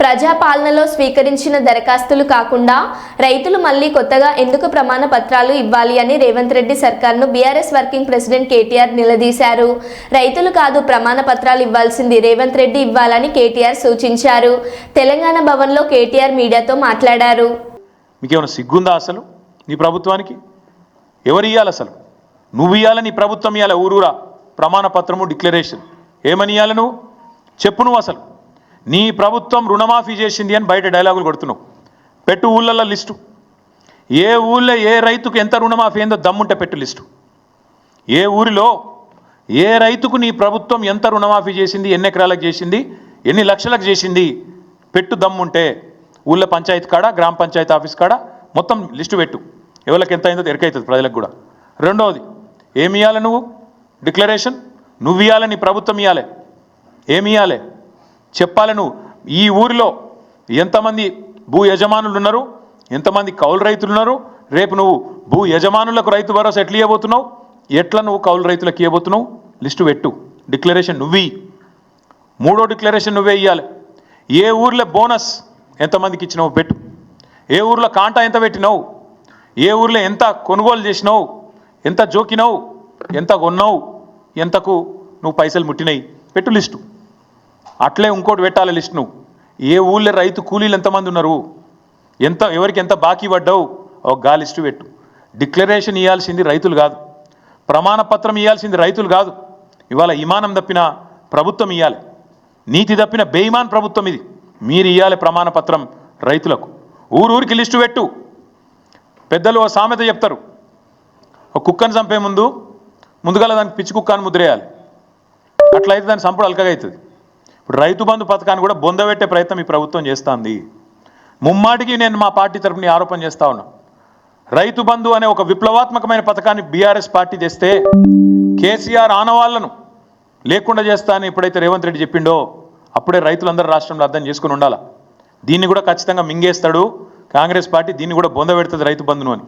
ప్రజాపాలనలో స్వీకరించిన దరఖాస్తులు కాకుండా రైతులు మళ్ళీ కొత్తగా ఎందుకు ప్రమాణ పత్రాలు ఇవ్వాలి అని రేవంత్ రెడ్డి సర్కార్ను బీఆర్ఎస్ వర్కింగ్ ప్రెసిడెంట్ కేటీఆర్ నిలదీశారు. రైతులు కాదు ప్రమాణ పత్రాలు ఇవ్వాల్సింది రేవంత్ రెడ్డి ఇవ్వాలని కేటీఆర్ సూచించారు. తెలంగాణ భవన్లో కేటీఆర్ మీడియాతో మాట్లాడారు. మీకేమైనా సిగ్గుందా అసలు? నీ ప్రభుత్వానికి? ఎవరు ఇవ్వాలి అసలు? నువ్వు ఇవ్వాలి నీ ప్రభుత్వం ఇవ్వాలి ఊరూరా. ప్రమాణ పత్రము డిక్లరేషన్. ఏమని ఇవ్వాలి నువ్వు? చెప్పు నువ్వు అసలు. నీ ప్రభుత్వం రుణమాఫీ చేసింది అని బయట డైలాగులు కొడుతున్నావు. పెట్టు ఊళ్ళల్లో లిస్టు. ఏ ఊళ్ళో ఏ రైతుకు ఎంత రుణమాఫీ అయిందో దమ్ముంటే పెట్టు లిస్టు. ఏ ఊరిలో ఏ రైతుకు నీ ప్రభుత్వం ఎంత రుణమాఫీ చేసింది ఎన్ని ఎకరాలకు చేసింది ఎన్ని లక్షలకు చేసింది పెట్టు దమ్ముంటే ఊళ్ళో పంచాయతీ కాడ గ్రామ పంచాయతీ ఆఫీస్ కాడ మొత్తం లిస్టు పెట్టు. ఎవరికి ఎంత అయిందో ఎరకైతుంది ప్రజలకు కూడా. రెండవది ఏమి ఇవ్వాలి నువ్వు? డిక్లరేషన్. నువ్వు ఇవ్వాలి నీ ప్రభుత్వం ఇవ్వాలి ఏమి ఇవ్వాలి చెప్పాలను. ఈ ఊరిలో ఎంతమంది భూ యజమానులు ఉన్నారు ఎంతమంది కౌలు రైతులు ఉన్నారు రేపు నువ్వు భూ యజమానులకు రైతు భరోసా ఎట్లా ఇవ్వబోతున్నావు ఎట్లా నువ్వు కౌలు రైతులకు ఇవ్వబోతున్నావు లిస్టు పెట్టు. డిక్లరేషన్ నువ్వు. మూడో డిక్లరేషన్ నువ్వే ఇవ్వాలి ఏ ఊర్లో బోనస్ ఎంతమందికి ఇచ్చినావు పెట్టు. ఏ ఊర్లో కాంటా ఎంత పెట్టినావు? ఏ ఊర్లో ఎంత కొనుగోలు చేసినావు? ఎంత జోకినావు? ఎంత కొన్నావు? ఎంతకు నువ్వు పైసలు ముట్టినాయి? పెట్టు లిస్టు. అట్లే ఇంకోటి పెట్టాలి లిస్ట్ నువ్వు. ఏ ఊళ్ళో రైతు కూలీలు ఎంతమంది ఉన్నారు? ఎంత ఎవరికి ఎంత బాకీ పడ్డావు? ఒక గా లిస్టు పెట్టు. డిక్లరేషన్ ఇవ్వాల్సింది రైతులు కాదు. ప్రమాణపత్రం ఇవ్వాల్సింది రైతులు కాదు. ఇవాళ ఇమానం తప్పిన ప్రభుత్వం ఇవ్వాలి నీతి తప్పిన బేయిమాన్ ప్రభుత్వం ఇది. మీరు ఇవ్వాలి ప్రమాణపత్రం రైతులకు. ఊరూరికి లిస్టు పెట్టు. పెద్దలు ఓ సామెత చెప్తారు. ఒక కుక్కను చంపే ముందు ముందుగా దానికి పిచ్చి కుక్క అని ముద్రేయాలి. అట్లయితే దాని సంపడు అల్కగా అవుతుంది రైతు బంధు పథకాన్ని కూడా బొందబెట్టే ప్రయత్నం ఈ ప్రభుత్వం చేస్తుంది. ముమ్మాటికి నేను మా పార్టీ తరఫున ఆరోపణ చేస్తా ఉన్నా. రైతు బంధు అనే ఒక విప్లవాత్మకమైన పథకాన్ని బీఆర్ఎస్ పార్టీ తెస్తే కేసీఆర్ ఆనవాళ్ళను లేకుండా చేస్తా అని ఎప్పుడైతే రేవంత్ రెడ్డి చెప్పిండో అప్పుడే రైతులందరూ రాష్ట్రంలో అర్థం చేసుకుని ఉండాలా? దీన్ని కూడా ఖచ్చితంగా మింగేస్తాడు కాంగ్రెస్ పార్టీ దీన్ని కూడా బొంద పెడుతుంది రైతు బంధును అని.